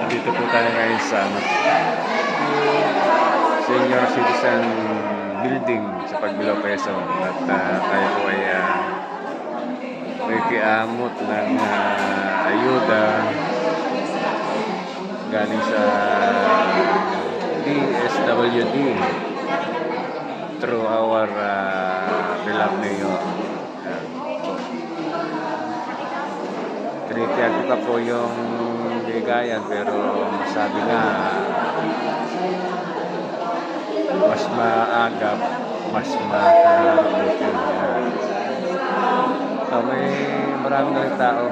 Nandito po tayo ngayon sa ano, Senior Citizen Building sa Pagbilao Quezon at uh, tayo po ay ah, uh, nagkiamot ng uh, ayuda galing sa DSWD through our uh, Bilang Mayor. 330 pa po yung bigayan pero masabi nga mas maagap, mas mabuti. Ayan. Ah, may maraming na tao.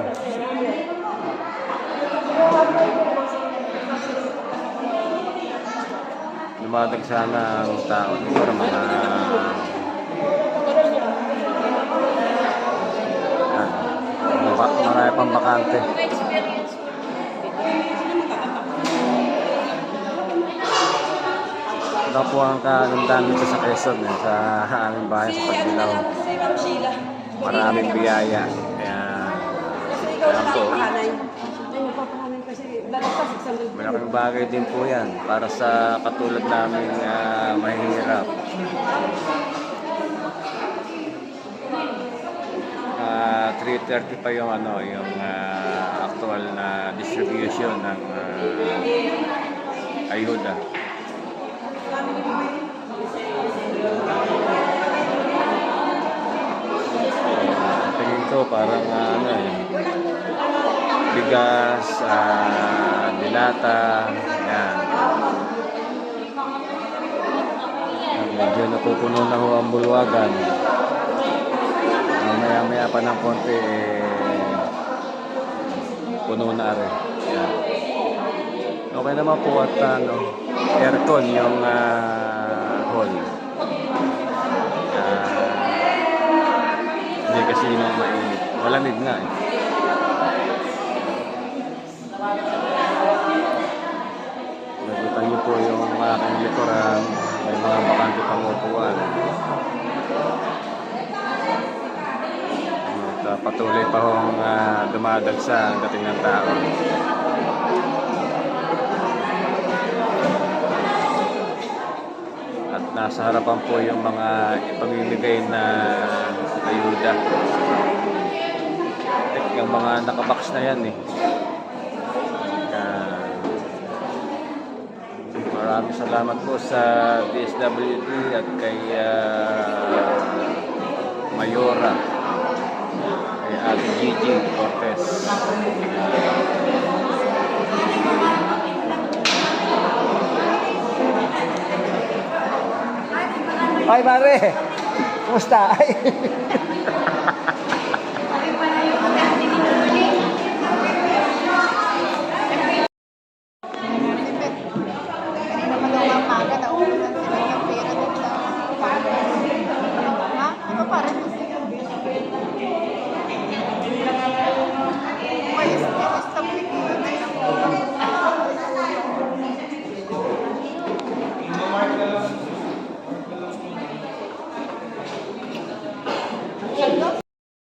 Lumadag sana ang tao. Siguro mga Mga ba- Marami pang bakante. Ito po ang kagandahan dito sa Quezon, eh, sa aming bahay sa Sheila. Maraming biyaya. Kaya, na po. papanay. Ay, magpapanay kasi lalagpas sa 600 malaking bagay din po yan para sa katulad namin uh, mahihirap. 3.30 pa yung ano, yung ah, actual na distribution ng ah, ayuda. Tingin ko parang ah, ano eh, bigas, ah, dilata. Yan, Medyo napupuno na ho ang bulwagan. Maya maya pa ng konti eh, puno na rin. Yan. Okay naman po at ano, aircon yung ah, hall. Ah, hindi kasi yung mainit. Malamig nga eh. Nakita niyo po yung aking likuran. May mga bakante pang upuan. At ah, patuloy pa hong uh, dumadagsa ang dating ng tao. At nasa harapan po yung mga ipamimigay na ayuda. Yung mga nakabox na yan eh. Kaya, Maraming salamat po sa DSWD at kay ah, Mayora, kay Ate Gigi Cortez. Ay, pare! Kumusta? Ay! Kanina pa daw ang maga, nauusan sila ng pera din sa Ha? Ano pa rin kasi? May stability.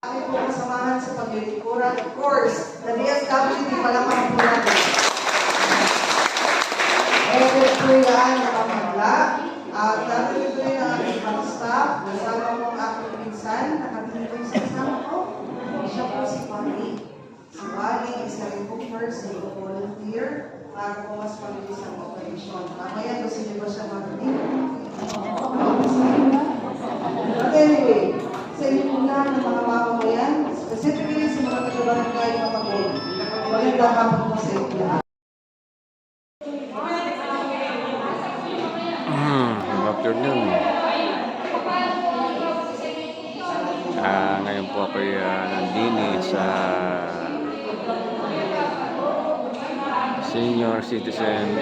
Kami po kasamahan sa paglilikuran. Of course, the DSWD palakang po natin. Edit po yan, nakamagla. At natuloy ng aking mga staff. Kasama po ang aking pinsan. Nakatingin po sa kasama ko. Siya po si Pani. Si Pani isa rin po first na volunteer para po mas mabilis ang operasyon. Mamaya Ah, ngayon po ako uh, nandini sa Senior Citizen